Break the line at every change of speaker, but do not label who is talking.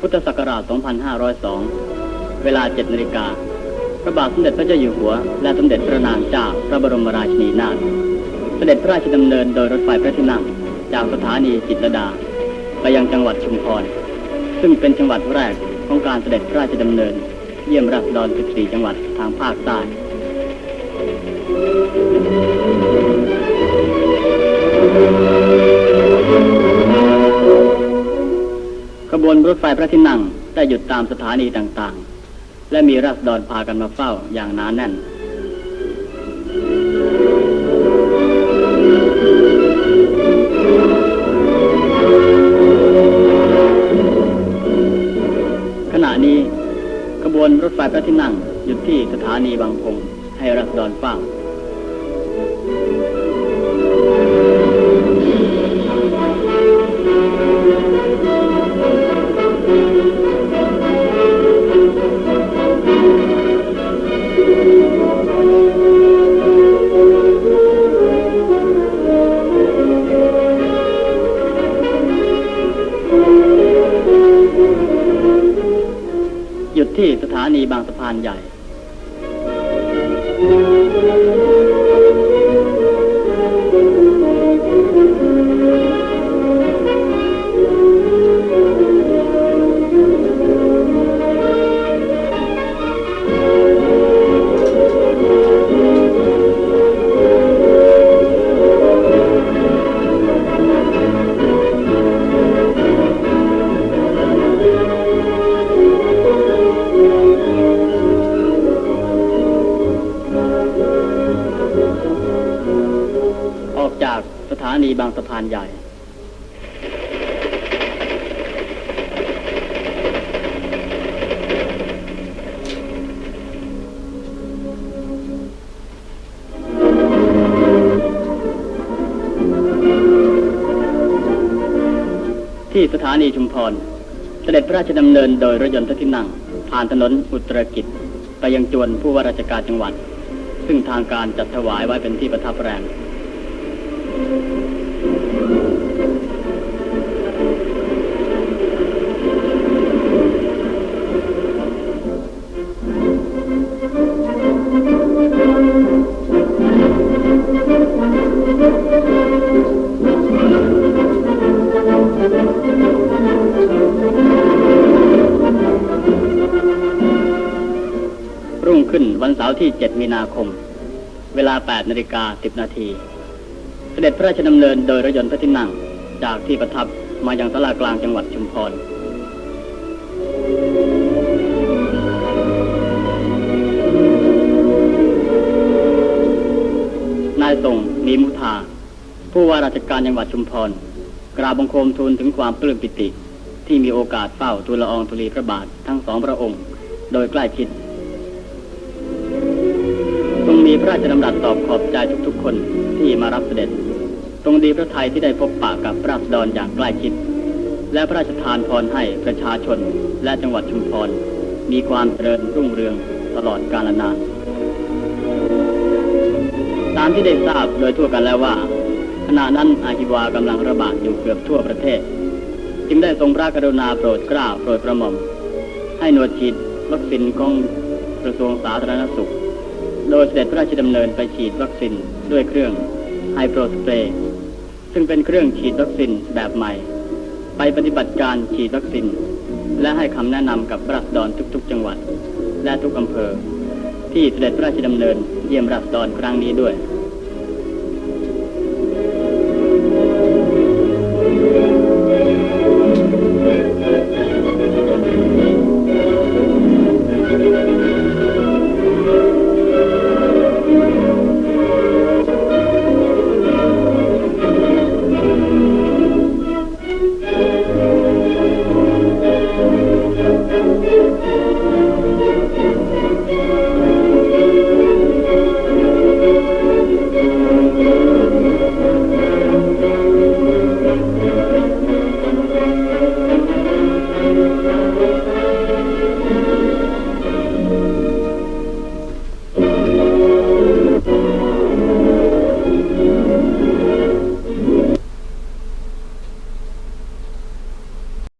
พุทธศักราช 2502 เวลา 7นาฬิกา พระบาทสมเด็จพระเจ้าอยู่หัว และสมเด็จพระนางเจ้าพระบรมราชินีนาถ เสด็จพระราชดำเนินโดยรถไฟพระที่นั่ง จากสถานีจิตรดา ไปยังจังหวัดชุมพร ซึ่งเป็นจังหวัดแรกของการเสด็จพระราชดำเนิน เยี่ยมราษฎร14 จังหวัดทางภาคใต้ รถไฟพระที่นั่งได้หยุดตามสถานีต่างๆ และมีราษฎรพากันมาเฝ้าอย่างหนาแน่น ขณะนี้ขบวนรถไฟพระที่นั่งหยุดที่สถานีบางพงให้ราษฎรเฝ้า ที่สถานีบางสะพานใหญ่ บางสะพานใหญ่ ที่สถานีชุมพร เสด็จพระราชดำเนินโดยรถยนต์พระที่นั่ง ผ่านถนนอุตรกิจ ไปยังจวนผู้ว่าราชการจังหวัด ซึ่งทางการจัดถวายไว้เป็นที่ประทับแรม รุ่งขึ้นวันเสาร์ที่ 7 มีนาคม เวลา 8 นาฬิกา 10 นาที เสด็จพระราชดำเนินโดยรถยนต์พระที่นั่ง จากที่ประทับมายังตลาดกลางจังหวัดชุมพรนายส่งมีมุทาผู้ว่าราชการจังหวัดชุมพร กราบบังคมทูลถึงความปลื้มปิติ ที่มีโอกาสเฝ้าทูลละอองธุลีพระบาททั้งสองพระองค์ โดยใกล้ชิด มีพระราชดำรัสตอบขอบใจทุกๆคนที่มารับเสด็จทรงดีพระไทยที่ได้พบปะกับราษฎรอย่างใกล้ชิด และพระราชทานพรให้ประชาชนและจังหวัดชุมพรมีความเจริญรุ่งเรืองตลอดกาลนาน ตามที่ได้ทราบโดยทั่วกันแล้วว่าขณะนั้นอาฮิวากำลังระบาดอยู่เกือบทั่วประเทศ จึงได้ทรงพระกรุณาโปรดเกล้าโปรดกระหม่อม ให้หน่วยฉีดวัคซีนของกระทรวงสาธารณสุข โดยเสด็จพระราชดำเนินไปฉีดวัคซีนด้วยเครื่องไฮโปรสเปรย์ซึ่งเป็นเครื่องฉีดวัคซีนแบบใหม่ ไปปฏิบัติการฉีดวัคซีนและให้คำแนะนำกับรัษฎรทุก ๆ จังหวัด และทุกอำเภอ ที่เสด็จพระราชดำเนินเยี่ยมรัษฎรครั้งนี้ด้วย